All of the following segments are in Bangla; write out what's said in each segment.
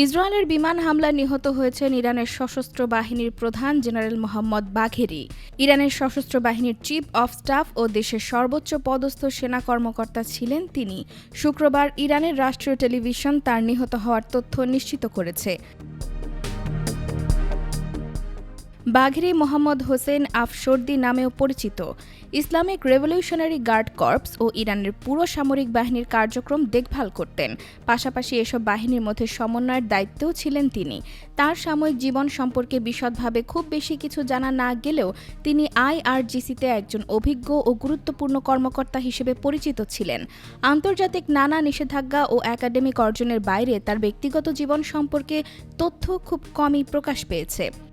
ইসরায়েলের বিমান হামলায় নিহত হয়েছেন ইরানের সশস্ত্র বাহিনীর প্রধান জেনারেল মোহাম্মদ বাঘেরি। ইরানের সশস্ত্র বাহিনীর চিফ অফ স্টাফ ও দেশের সর্বোচ্চ পদস্থ সেনা কর্মকর্তা ছিলেন তিনি। শুক্রবার ইরানের রাষ্ট্রীয় টেলিভিশন তার নিহত হওয়ার তথ্য নিশ্চিত করেছে। বাঘেরি মোহাম্মদ হোসেন আফসর্দি নামেও পরিচিত। ইসলামিক রেভলিউশনারি গার্ড কর্পস ও ইরানের পুরো সামরিক বাহিনীর কার্যক্রম দেখভাল করতেন। পাশাপাশি এসব বাহিনীর মধ্যে সমন্বয়ের দায়িত্বেও ছিলেন তিনি। তার সাময়িক জীবন সম্পর্কে বিশদভাবে খুব বেশি কিছু জানা না গেলেও তিনি আইআরজিসিতে একজন অভিজ্ঞ ও গুরুত্বপূর্ণ কর্মকর্তা হিসেবে পরিচিত ছিলেন। আন্তর্জাতিক নানা নিষেধাজ্ঞা ও একাডেমিক অর্জনের বাইরে তার ব্যক্তিগত জীবন সম্পর্কে তথ্য খুব কমই প্রকাশ পেয়েছে।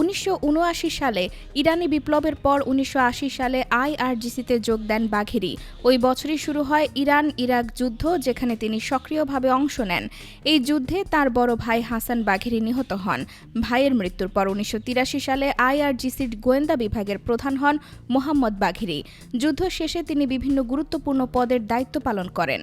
উনিশশো উনআশি সালে ইরানি বিপ্লবের পর উনিশশো আশি সালে আইআরজিসিতে যোগ দেন বাঘেরি ওই বছরই শুরু হয় ইরান ইরাক যুদ্ধ, যেখানে তিনি সক্রিয়ভাবে অংশ নেন। এই যুদ্ধে তার বড় ভাই হাসান বাঘেরি নিহত হন। ভাইয়ের মৃত্যুর পর উনিশশো তিরাশি সালে আইআরজিসির গোয়েন্দা বিভাগের প্রধান হন মোহাম্মদ বাঘেরি যুদ্ধ শেষে তিনি বিভিন্ন গুরুত্বপূর্ণ পদের দায়িত্ব পালন করেন।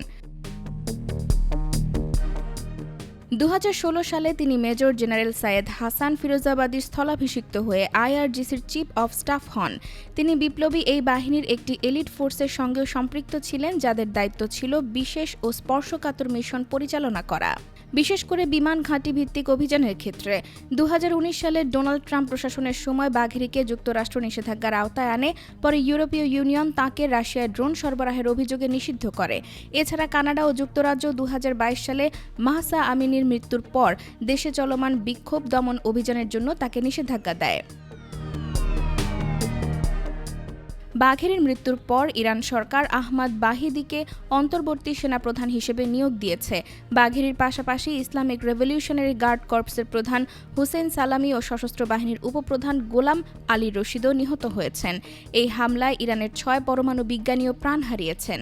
দু হাজার ষোলো সালে তিনি মেজর জেনারেল সাইয়েদ হাসান ফিরোজাবাদীর স্থলাভিষিক্ত হয়ে আইআরজিসির চিফ অফ স্টাফ হন। তিনি বিপ্লবী এই বাহিনীর একটি এলিট ফোর্সের সঙ্গেও সম্পৃক্ত ছিলেন, যাদের দায়িত্ব ছিল বিশেষ ও স্পর্শকাতর মিশন পরিচালনা করা। বিশেষ করে বিমান ঘাঁটি ভিত্তিক অভিযানের ক্ষেত্রে দু হাজার উনিশ সালে ডোনাল্ড ট্রাম্প প্রশাসনের সময় বাঘেরিকে যুক্তরাষ্ট্র নিষেধাজ্ঞার আওতায় আনে, পরে ইউরোপীয় ইউনিয়ন তাকে রাশিয়ায় ড্রোন সরবরাহের অভিযোগে নিষিদ্ধ করে। এছাড়া কানাডা ও যুক্তরাজ্য দু হাজার বাইশ সালে মাহসা আমিনীর মৃত্যুর পর দেশে চলমান বিক্ষোভ দমন অভিযানের জন্য তাকে নিষেধাজ্ঞা দেয়। বাঘেরির মৃত্যুর পর ইরান সরকার আহমাদ বাহিদিকে অন্তর্বর্তী সেনাপ্রধান হিসেবে নিয়োগ দিয়েছে। বাঘেরির পাশাপাশি ইসলামিক রেভলিউশনারি গার্ড কর্পসের প্রধান হুসেন সালামি ও সশস্ত্র বাহিনীর উপপ্রধান গোলাম আলী রশিদও নিহত হয়েছেন। এই হামলায় ইরানের ছয় পরমাণু বিজ্ঞানীও প্রাণ হারিয়েছেন।